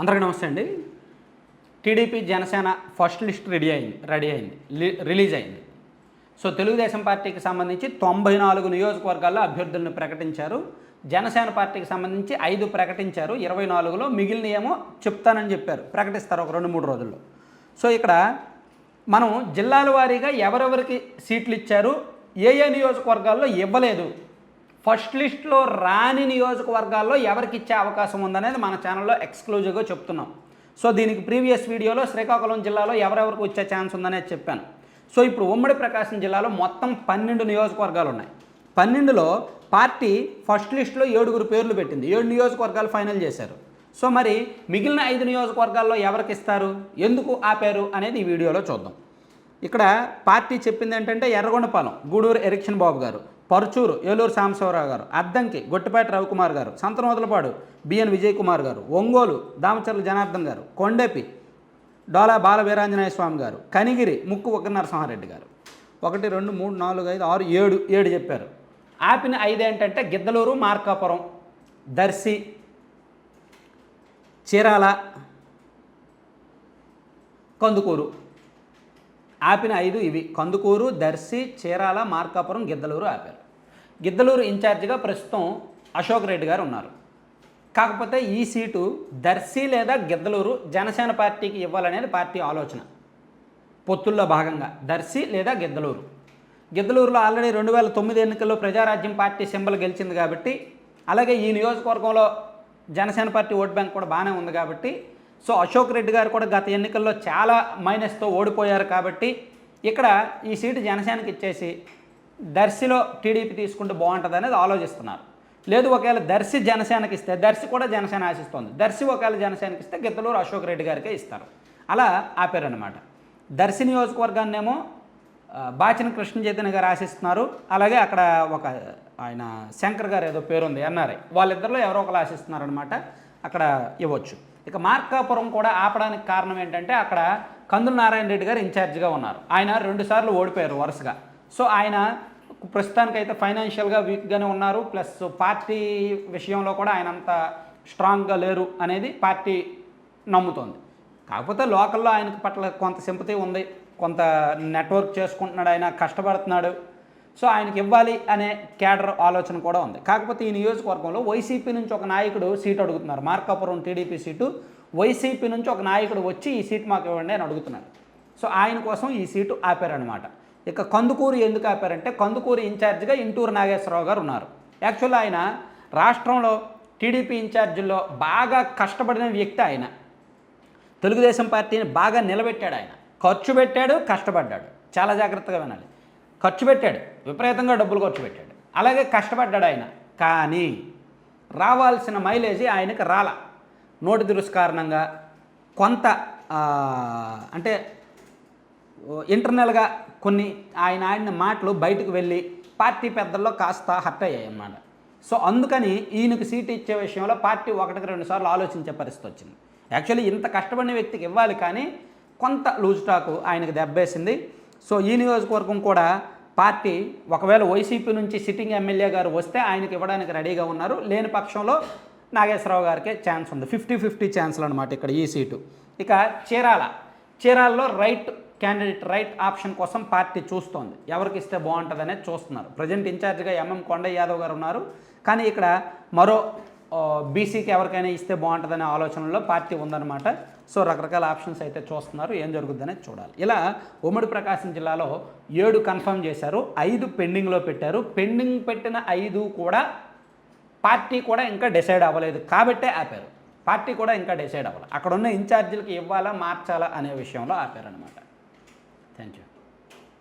అందరికీ నమస్తే అండి. TDP Janasena first list ready అయింది రెడీ అయింది రిలీజ్ అయింది. సో తెలుగుదేశం పార్టీకి సంబంధించి తొంభై నాలుగు నియోజకవర్గాల్లో అభ్యర్థులను ప్రకటించారు. జనసేన పార్టీకి సంబంధించి ఐదు ప్రకటించారు ఇరవై నాలుగులో మిగిలిన ఏమో చెప్తానని చెప్పారు. ప్రకటిస్తారు ఒక రెండు మూడు రోజుల్లో. సో ఇక్కడ మనం జిల్లాల వారీగా ఎవరెవరికి సీట్లు ఇచ్చారు ఏ ఏ నియోజకవర్గాల్లో ఇవ్వలేదు ఫస్ట్ లిస్ట్లో రాని నియోజకవర్గాల్లో ఎవరికి ఇచ్చే అవకాశం ఉందనేది మన ఛానల్లో ఎక్స్క్లూజివ్గా చెప్తున్నాం. సో దీనికి ప్రీవియస్ వీడియోలో శ్రీకాకుళం జిల్లాలో ఎవరెవరికి వచ్చే ఛాన్స్ ఉందనేది చెప్పాను. సో ఇప్పుడు ఉమ్మడి ప్రకాశం జిల్లాలో మొత్తం పన్నెండు నియోజకవర్గాలు ఉన్నాయి పన్నెండులో పార్టీ ఫస్ట్ లిస్ట్లో ఏడుగురు పేర్లు పెట్టింది. ఏడు నియోజకవర్గాలు ఫైనల్ చేశారు. సో మరి మిగిలిన ఐదు నియోజకవర్గాల్లో ఎవరికి ఇస్తారు ఎందుకు ఆపారు అనేది ఈ వీడియోలో చూద్దాం. ఇక్కడ పార్టీ చెప్పింది ఏంటంటే ఎర్రగొండపాలెం గూడూరు ఎరిక్షన్ బాబు గారు. పరుచూరు ఏలూరు సాంబశివరావు గారు అద్దంకి గొట్టిపేట రవికుమార్ గారు సంతనోదలపాడు బిఎన్ విజయ్ కుమార్ గారు ఒంగోలు దామచర్ల జనార్దన్ గారు కొండేపి డోలా బాల వీరాంజనేయ స్వామి గారు కనిగిరి ముక్కు ఒక నరసింహారెడ్డి గారు. ఒకటి రెండు మూడు నాలుగు ఐదు ఆరు ఏడు ఏడు చెప్పారు. ఆపిన ఐదు ఏంటంటే గిద్దలూరు మార్కాపురం దర్శి చీరాల కందుకూరు. ఆపిన ఐదు ఇవి. కందుకూరు దర్శి చీరాల మార్కాపురం గిద్దలూరు ఆపారు. గిద్దలూరు ఇన్ఛార్జిగా ప్రస్తుతం అశోక్ రెడ్డి గారు ఉన్నారు. కాకపోతే ఈ సీటు దర్శి లేదా గిద్దలూరు జనసేన పార్టీకి ఇవ్వాలనేది పార్టీ ఆలోచన. పొత్తుల్లో భాగంగా దర్శి లేదా గిద్దలూరు. గిద్దలూరులో ఆల్రెడీ రెండు వేల తొమ్మిది ఎన్నికల్లో ప్రజారాజ్యం పార్టీ సింబల్ గెలిచింది కాబట్టి అలాగే ఈ నియోజకవర్గంలో జనసేన పార్టీ ఓట్ బ్యాంక్ కూడా బాగానే ఉంది కాబట్టి సో అశోక్ రెడ్డి గారు కూడా గత ఎన్నికల్లో చాలా మైనస్తో ఓడిపోయారు కాబట్టి ఇక్కడ ఈ సీటు జనసేనకి ఇచ్చేసి దర్శిలో టీడీపీ తీసుకుంటే బాగుంటుంది అనేది ఆలోచిస్తున్నారు. లేదు ఒకవేళ దర్శి జనసేనకి ఇస్తే దర్శి కూడా జనసేన ఆశిస్తోంది. దర్శి ఒకవేళ జనసేనకి ఇస్తే గిద్దలూరు అశోక్ రెడ్డి గారికే ఇస్తారు. అలా ఆపారనమాట దర్శి నియోజకవర్గాన్నేమో బాచిన కృష్ణ చైతన్య గారు ఆశిస్తున్నారు. అలాగే అక్కడ ఒక ఆయన శంకర్ గారు ఏదో పేరుంది ఎన్ఆర్ఐ వాళ్ళిద్దరిలో ఎవరో ఒకరు ఆశిస్తున్నారనమాట అక్కడ ఇవ్వచ్చు. ఇక మార్కాపురం కూడా ఆపడానికి కారణం ఏంటంటే అక్కడ కందుల నారాయణ రెడ్డి గారు ఇన్ఛార్జిగా ఉన్నారు. ఆయన రెండుసార్లు ఓడిపోయారు వరుసగా. సో ఆయన ప్రస్తుతానికైతే ఫైనాన్షియల్గా వీక్గానే ఉన్నారు. ప్లస్ పార్టీ విషయంలో కూడా ఆయన అంత స్ట్రాంగ్గా లేరు అనేది పార్టీ నమ్ముతోంది. కాకపోతే లోకల్లో ఆయన పట్ల కొంత సింపతి ఉంది. కొంత నెట్వర్క్ చేసుకుంటున్నాడు ఆయన కష్టపడుతున్నాడు. సో ఆయనకి ఇవ్వాలి అనే కేడర్ ఆలోచన కూడా ఉంది. కాకపోతే ఈ నియోజకవర్గంలో వైసీపీ నుంచి ఒక నాయకుడు సీటు అడుగుతున్నారు. Markapuram TDP seat. వైసీపీ నుంచి ఒక నాయకుడు వచ్చి ఈ సీట్ మాకు ఇవ్వండి అని అడుగుతున్నాడు సో ఆయన కోసం ఈ సీటు ఆపారనమాట ఇక కందుకూరు ఎందుకు ఆపారంటే కందుకూరు ఇన్ఛార్జిగా ఇంటూరు నాగేశ్వరరావు గారు ఉన్నారు. యాక్చువల్ ఆయన రాష్ట్రంలో టీడీపీ ఇన్ఛార్జీల్లో బాగా కష్టపడిన వ్యక్తి ఆయన. తెలుగుదేశం పార్టీని బాగా నిలబెట్టాడు ఆయన. ఖర్చు పెట్టాడు కష్టపడ్డాడు. చాలా జాగ్రత్తగా వినాలి. ఖర్చు పెట్టాడు విపరీతంగా డబ్బులు ఖర్చు పెట్టాడు. అలాగే కష్టపడ్డాడు ఆయన. కానీ రావాల్సిన మైలేజీ ఆయనకి రాల. నోటి దురుసు కారణంగా కొంత అంటే ఇంటర్నల్గా కొన్ని ఆయన ఆడిన మాటలు బయటకు వెళ్ళి పార్టీ పెద్దల్లో కాస్త హర్ట్ అయ్యాయి అన్నమాట సో అందుకని ఈయనకు సీట్ ఇచ్చే విషయంలో పార్టీ ఒకటికి రెండు సార్లు ఆలోచించే పరిస్థితి వచ్చింది. యాక్చువల్లీ ఇంత కష్టపడిన వ్యక్తికి ఇవ్వాలి కానీ కొంత లూజ్ టాకు ఆయనకు దెబ్బేసింది. సో ఈ నియోజకవర్గం కూడా పార్టీ ఒకవేళ వైసీపీ నుంచి సిట్టింగ్ ఎమ్మెల్యే గారు వస్తే ఆయనకి ఇవ్వడానికి రెడీగా ఉన్నారు. లేని పక్షంలో నాగేశ్వరరావు గారికే ఛాన్స్ ఉంది. ఫిఫ్టీ ఫిఫ్టీ ఛాన్స్లు అనమాట ఇక్కడ ఈ సీటు. ఇక చీరాల. చీరాల్లో రైట్ క్యాండిడేట్ రైట్ ఆప్షన్ కోసం పార్టీ చూస్తోంది. ఎవరికి ఇస్తే బాగుంటుంది అనేది చూస్తున్నారు ప్రజెంట్ ఇన్ఛార్జ్గా ఎంఎం కొండయ్య యాదవ్ గారు ఉన్నారు. కానీ ఇక్కడ మరో బీసీకి ఎవరికైనా ఇస్తే బాగుంటుందనే ఆలోచనలో పార్టీ ఉందన్నమాట. సో రకరకాల ఆప్షన్స్ అయితే చూస్తున్నారు. ఏం జరుగుద్ది అనేది చూడాలి. ఇలా ఉమ్మడి ప్రకాశం జిల్లాలో ఏడు కన్ఫర్మ్ చేశారు. ఐదు పెండింగ్లో పెట్టారు. పెండింగ్ పెట్టిన ఐదు కూడా పార్టీ కూడా ఇంకా డిసైడ్ అవ్వలేదు. కాబట్టే ఆపారు. పార్టీ కూడా ఇంకా డిసైడ్ అవ్వాలి. అక్కడ ఉన్న ఇన్ఛార్జీలకి ఇవ్వాలా మార్చాలా అనే విషయంలో ఆపారనమాట Thank you.